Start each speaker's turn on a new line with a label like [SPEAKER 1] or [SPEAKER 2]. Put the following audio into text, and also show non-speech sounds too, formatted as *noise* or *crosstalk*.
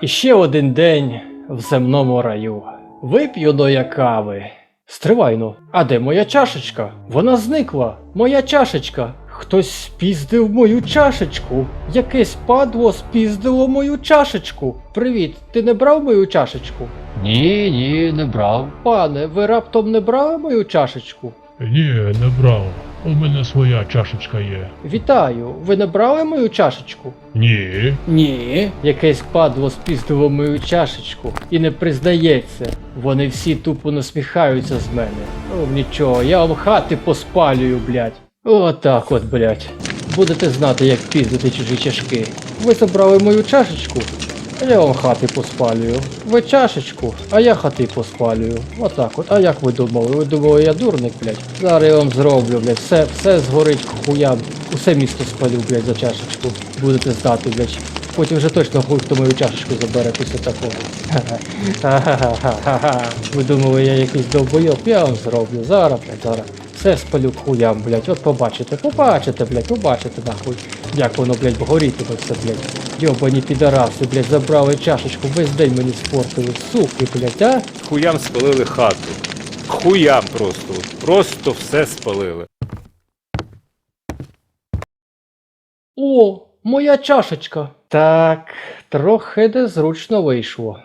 [SPEAKER 1] І ще один день в земному раю. Вип'ю до я кави. Стривайно, а де моя чашечка? Вона зникла. Моя чашечка. Хтось спіздив мою чашечку. Якесь падло спіздило мою чашечку. Привіт, ти не брав мою чашечку?
[SPEAKER 2] Ні, ні, не брав.
[SPEAKER 1] Пане, ви раптом не брали мою чашечку?
[SPEAKER 3] Ні, не брав. У мене своя чашечка є.
[SPEAKER 1] Вітаю, ви не брали мою чашечку?
[SPEAKER 3] Ні.
[SPEAKER 1] Ні. Якесь падло спіздило мою чашечку і не признається. Вони всі тупо насміхаються з мене. Ну нічого, я вам хати поспалюю, блядь. Отак от, блядь. Будете знати, як піздити чужі чашки. Ви забрали мою чашечку, я вам хати поспалюю. Ви чашечку, а я хати поспалюю. Отак от. А як ви думали? Ви думали, я дурник, блядь? Зараз я вам зроблю, блядь. Все, все згорить к хуям. Усе місто спалю, блядь, за чашечку. Будете знати, блядь. Потім вже точно хуй хто мою чашечку забере після такого. *laughs* Ви думали, я якийсь довбойоб, я вам зроблю. Зараз, блядь, зараз. Все спалю хуям, блядь. От побачите, побачите, блядь, побачите нахуй. Як воно, блядь, горітиме все, блядь. Йобані підараси, блядь, забрали чашечку, весь день мені спортили, суки, блядь, а?
[SPEAKER 4] Хуям спалили хату. Хуям просто. Просто все спалили.
[SPEAKER 1] О, моя чашечка. Так, трохи незручно вийшло.